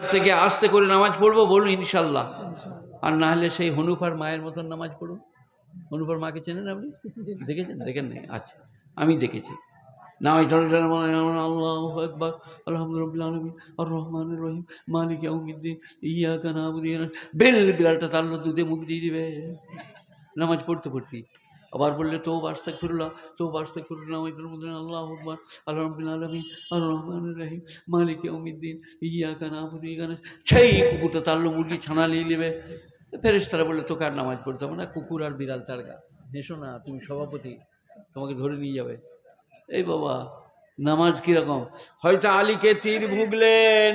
থেকে আস্তে করে নামাজ পড়ব, বলুন ইনশাল্লাহ। আর না হলে সেই হনুফার মায়ের মতন নামাজ পড়ুন। হনুফার মাকে চেনেন আপনি? দেখেছেন? দেখেন নাই? আচ্ছা আমি দেখেছি। আর রহমান রহিম বেল তাল্লো দুধে মুখ দিয়ে নামাজ পড়তে পড়তে আবার বললে তো বাস্তা ফিরুল্লাহ তো বাস্তা ফিরুল্লাহ নামাজের মধ্যে আল্লাহ আকবর, আলহামদুলিল্লাহ আলমী আর রহমান রহিম, মালিক ইয়াউমিদ্দিন ইয়া কানা আবুদি কানা সেই কুকুরটা তাল্লো মুরগি, ছানা নিয়ে নেবে। ফেরেস তারা বললে, তোকে আর নামাজ পড়তে হবে না, কুকুর আর বিড়াল তার গা। হেসো না, তুমি সভাপতি, তোমাকে ধরে নিয়ে যাবে। এই বাবা, নামাজ কীরকম? হয়তো আলীকে তীর ভুগলে,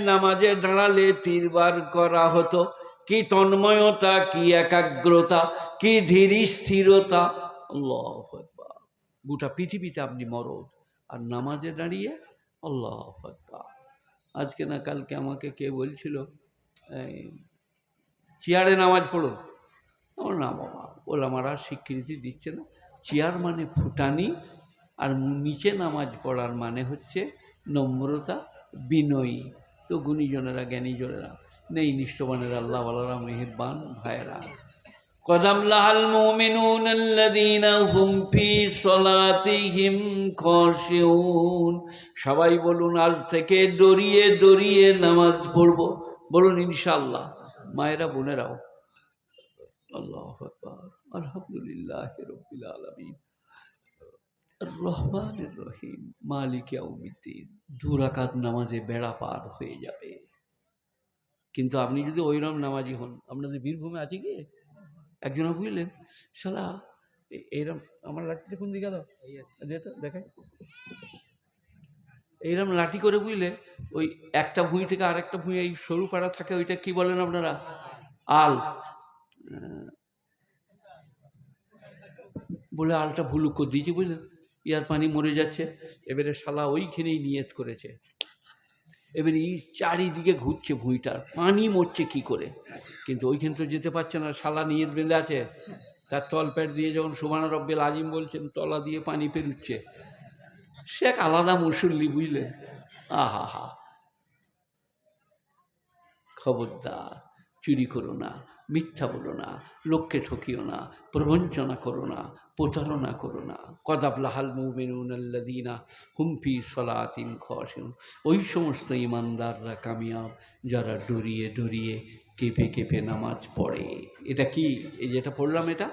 নামাজে দাঁড়ালে তীর বার করা হতো। কি তন্ময়তা, কি একাগ্রতা, কি ধীর স্থিরতা আল্লাহ। গোটা পৃথিবীতে আপনি মরদ আর নামাজে দাঁড়িয়ে আল্লাহ আকবার। আজকে না কালকে আমাকে কে বলছিল চেয়ারে নামাজ পড়ো আমার না বাবা ওলামারা স্বীকৃতি দিচ্ছে না চেয়ার মানে ফুটানি আর নিচে নামাজ পড়ার মানে হচ্ছে নম্রতা, বিনয়ী তো গুণীজনেরা, জ্ঞানীজনেরা, নেই নিষ্ঠবানের আল্লাহ আল্লাহরা মেহেরবান ভাইয়েরা কদম লাহাল মুমিনুন আল্লাযীনা হুম ফি সলাতিহিম খাশিউন সবাই বলুন, আজ থেকে দড়িয়ে দড়িয়ে নামাজ পড়ব। বলুন, ইনশাআল্লাহ। মায়েরা, বোনেরাও। আল্লাহ আকবার। আলহামদুলিল্লাহ রবিল আলমিন। রহমানের রহিম। মালিক ইয়াউমিদ্দিন। দুরাকাত নামাজে বেড়া পার হয়ে যাবে। কিন্তু আপনি যদি ওইরকম নামাজি হন, আপনাদের বীরভূমে আছে কি? একজন বুঝলেন শালা এইরকম আমার লাঠিতে কোন দিকে দাও দে তো দেখাই। এইরকম লাঠি করে বুঝলে ওই একটা ভুঁই থেকে আরেকটা ভুঁই এই সরু পাড়া থাকে ওইটা কি বলেন আপনারা? আল। বলে আলটা ভুলুক করে দিয়েছি বুঝলেন? ইয়ার পানি মরে যাচ্ছে। এবারে শালা ওইখানেই নিয়ত করেছে। এবারে এই চারিদিকে ঘুরছে ভুঁইটার পানি মরছে কি করে? কিন্তু ওইখানে তো যেতে পারছে না, শালা নিয়ে বেঁধে আছে। তার তলপ্যাট দিয়ে যখন সুবানা রব্বেল আজিম বলছেন, তলা দিয়ে পানি পেরুচ্ছে। সে এক আলাদা মুসল্লি, বুঝলে? আহা হা খবরদার। চুরি করো না, মিথ্যা বলো না, লোককে ঠকিও না, প্রবঞ্চনা করো না, প্রতারণা করো না। কদাব লাহাল মুমিনুনাল্লাদিনা হুমফি সলাতিন খসেন ওই সমস্ত ইমানদাররা কামিয়াব, যারা ডরিয়ে ডরিয়ে কেঁপে কেঁপে নামাজ পড়ে। এটা কি? এই যেটা পড়লাম এটা?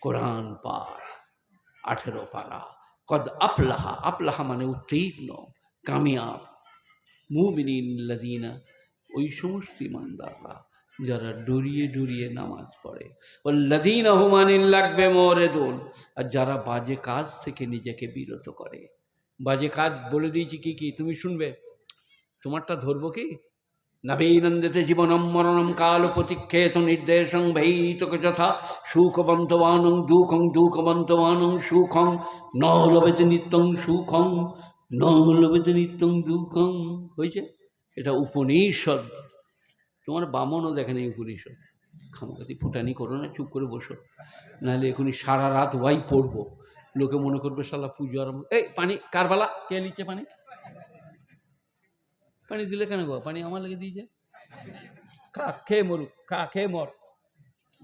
কোরআন পাঠ, আঠেরো পারা। কদ আপলাহা আপলাহা মানে উত্তীর্ণ, কামিয়াব, মুমিনিন ওই সমস্ত ইমানদাররা যারা ডরিয়ে ডরিয়ে নামাজ পড়ে। ওল্লাদিন হুমানিন লাগবে মোরে দোল আর যারা বাজে কাজ থেকে নিজেকে বিরত করে। বাজে কাজ বলে দিয়েছি কি কি? তুমি শুনবে? তোমারটা ধরবো কি? নবীনন্দিতে জীবনম মরণম কাল প্রতিক্ষেত নির্দেশং ভৈতক যথা সুখবন্তবানং দুঃখং দুঃখবন্তবানং সুখং ন নিত্যং সুখং ন নিত্যং দুঃখং। হয়েছে? এটা উপনিষদ। তোমার বামনও দেখেনি উপনিষদ খামাকাতি ফুটানি করো না, চুপ করে বসো। নাহলে এখনই সারা রাত ওয়াই পড়ব। লোকে মনে করবে শালা পুজো আরম্ভ। এই, পানি কারবালা কে লিখছে পানি? পানি দিলে কেন গো? পানি আমার লেগে দিয়েছে খা, খেয়ে মরুক, খা, খেয়ে মর।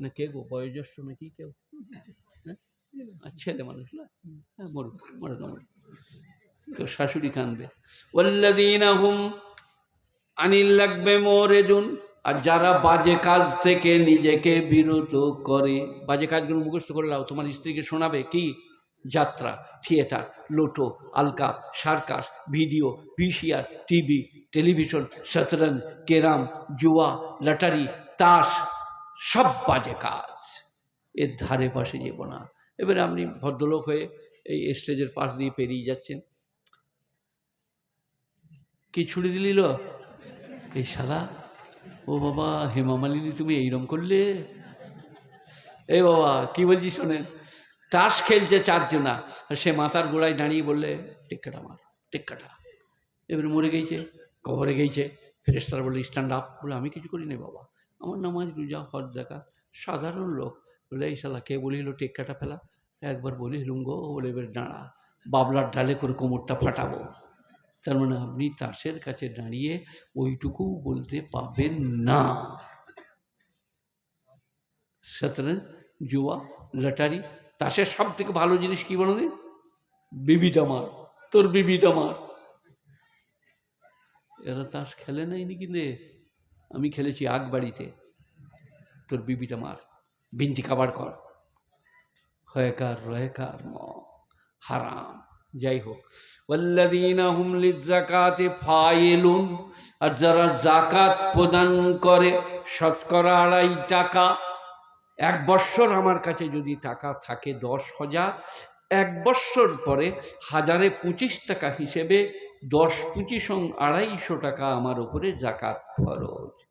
না, কে গো? বয়োজ্যেষ্ঠ নাকি কেউ? হ্যাঁ? ছেলে মানুষ না? হ্যাঁ মরুক, মরে তো মরুক। তো শাশুড়ি কানবে। ওল্লাদিনা আনিল লাগবে মোরেজুন। আর যারা বাজে কাজ থেকে নিজেকে বিরত করে, বাজে কাজগুলো মুখস্থ করে তোমার স্ত্রীকে শোনাবে কি? যাত্রা, theatre, lotto, Alka, circus, video, VCR, TV, television Shatranj কেরাম, জুয়া, লটারি, তাস, সব বাজে কাজ। এর ধারে পাশে যাব না। এবারে আপনি ভদ্রলোক হয়ে এই স্টেজের পাশ দিয়ে পেরিয়ে যাচ্ছেন। কি ছুড়ে দিলিল এই সারা ও বাবা হেমা মালিনী তুমি এইরম করলে? এ বাবা, কি বলছি শোনেন তাস খেলছে চারজনা, আর সে মাথার গোড়ায় দাঁড়িয়ে বললে, টেক্কাটা মার, টেক্কাটা। এবারে মরে গেছে, কবরে গেছে। ফেরেস্তারা বললে স্ট্যান্ড আপ বলে, আমি কিছু করি না বাবা। আমার নামাজ, রোজা, হজ দেখা সাধারণ লোক। বলে, এই শালা, কে বলিল টেক্কাটা ফেলা? একবার বলি রুঙ্গো বলে, এবার দাঁড়া, বাবলার ডালে করে কোমরটা ফাটাবো। তার মানে আপনি তাসের কাছে দাঁড়িয়ে ওইটুকু বলতে পাবেন না। শতরঞ্জ জুয়া, লটারি, তাসের সব থেকে ভালো জিনিস কি বলো বিবিটা মার, তোর বিবিটা মার। এরা তাস খেলে নাই নাকি রে আমি খেলেছি আগ বাড়িতে তোর বিবিটা মার, বিনতি কাবার কর। হয়কার, রয়কার ম হারাম। যাই হোক। হুম লিযাকাতি ফাইলুন, আর যারা জাকাত প্রদান করে, শতকরা আড়াই টাকা, এক বৎসর আমার কাছে যদি টাকা থাকে দশ হাজার, এক বৎসর পরে হাজারে পঁচিশ টাকা হিসেবে দশ পঁচিশ আড়াইশো টাকা আমার উপরে জাকাত খরচ